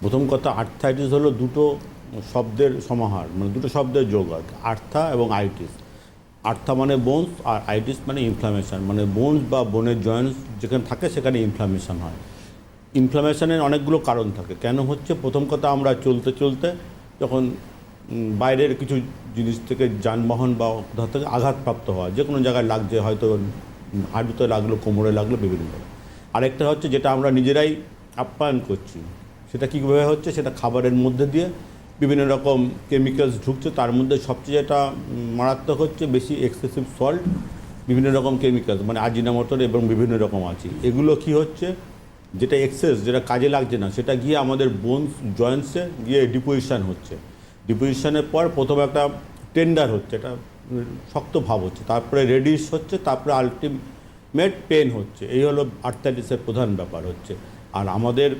প্রথম কথা আর্থাইটিস হলো দুটো শব্দের সমাহার মানে দুটো শব্দের যোগ আর আর্থা এবং আইটিস আর্থা মানে বোনস আর আইটিস মানে ইনফ্লামেশন মানে বোনস বা বোনের জয়েন্টস যেখানে থাকে সেখানে ইনফ্লামেশন হয়। ইনফ্লামেশনের অনেকগুলো কারণ থাকে। কেন হচ্ছে? প্রথম কথা, আমরা চলতে চলতে যখন বাইরের কিছু জিনিস থেকে যানবাহন বা কোথাও থেকে আঘাতপ্রাপ্ত হয় যে কোনো জায়গায় লাগছে, হয়তো হাঁটুতে লাগল, কোমরে লাগল, বিভিন্ন আরেকটা হচ্ছে যেটা আমরা নিজেরাই আপ্যায়ন করছি। সেটা কীভাবে হচ্ছে? সেটা খাবারের মধ্যে দিয়ে বিভিন্ন রকম কেমিক্যালস ঢুকছে। তার মধ্যে সবচেয়ে যেটা মারাত্মক হচ্ছে বেশি এক্সেসিভ সল্ট বিভিন্ন রকম কেমিক্যালস মানে আজিনামোটর এবং বিভিন্ন রকম আছে এগুলো কি হচ্ছে? যেটা এক্সেস যেটা কাজে লাগছে না, সেটা গিয়ে আমাদের বোনস জয়েন্টসে গিয়ে ডিপোজিশান হচ্ছে। ডিপোজিশনের পর প্রথমে একটা টেন্ডার হচ্ছে, এটা শক্ত ভাব হচ্ছে। তারপরে রেডিশ হচ্ছে, তারপরে আলটিমেট পেন হচ্ছে। এই হলো আর্থাইটিসের প্রধান ব্যাপার হচ্ছে। আর আমাদের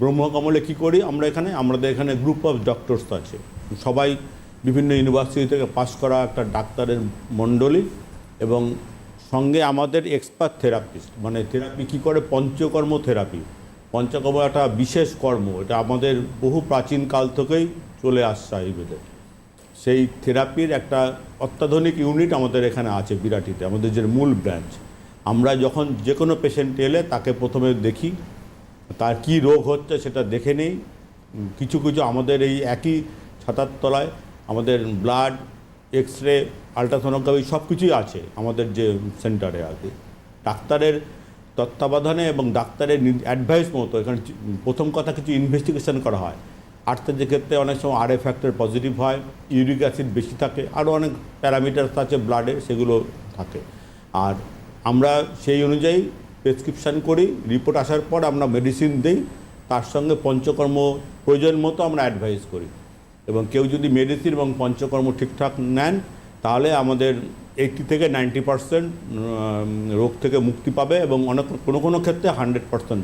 ব্রহ্মকমলে কী করি? আমরা এখানে, আমাদের এখানে গ্রুপ অফ ডক্টরস আছে। সবাই বিভিন্ন ইউনিভার্সিটি থেকে পাশ করা একটা ডাক্তারের মণ্ডলী এবং সঙ্গে আমাদের এক্সপার্ট থেরাপিস্ট মানে থেরাপি কী করে? পঞ্চকর্ম থেরাপি পঞ্চকর্ম একটা বিশেষ কর্ম। এটা আমাদের বহু প্রাচীন কাল থেকেই চলে আসছে আয়ুর্বেদে। সেই থেরাপির একটা অত্যাধুনিক ইউনিট আমাদের এখানে আছে বিরাটিতে, আমাদের যে মূল ব্রাঞ্চ আমরা যখন যে কোনো পেশেন্ট এলে তাকে প্রথমে দেখি তার কি রোগ হচ্ছে সেটা দেখে নেই। কিছু কিছু আমাদের এই একই ছাতার তলায় আমাদের ব্লাড এক্স রে আলট্রাসোনোগ্রাফি সব কিছুই আছে আমাদের যে সেন্টারে আর কি। ডাক্তারের তত্ত্বাবধানে এবং ডাক্তারের অ্যাডভাইস মতো এখানে প্রথম কথা কিছু ইনভেস্টিগেশন করা হয়। আর্থের ক্ষেত্রে অনেক সময় আর ফ্যাক্টর পজিটিভ হয় ইউরিক অ্যাসিড বেশি থাকে আরও অনেক প্যারামিটার্স আছে ব্লাডে সেগুলো থাকে। আর আমরা সেই অনুযায়ী প্রেসক্রিপশান করি রিপোর্ট আসার পর আমরা মেডিসিন দিই, তার সঙ্গে পঞ্চকর্ম প্রয়োজন মতো আমরা অ্যাডভাইস করি। এবং কেউ যদি মেডিসিন এবং পঞ্চকর্ম ঠিকঠাক নেন, তাহলে আমাদের এইটি থেকে নাইনটি পার্সেন্ট রোগ থেকে মুক্তি পাবে এবং অনেক, কোনো কোনো ক্ষেত্রে হান্ড্রেড পার্সেন্ট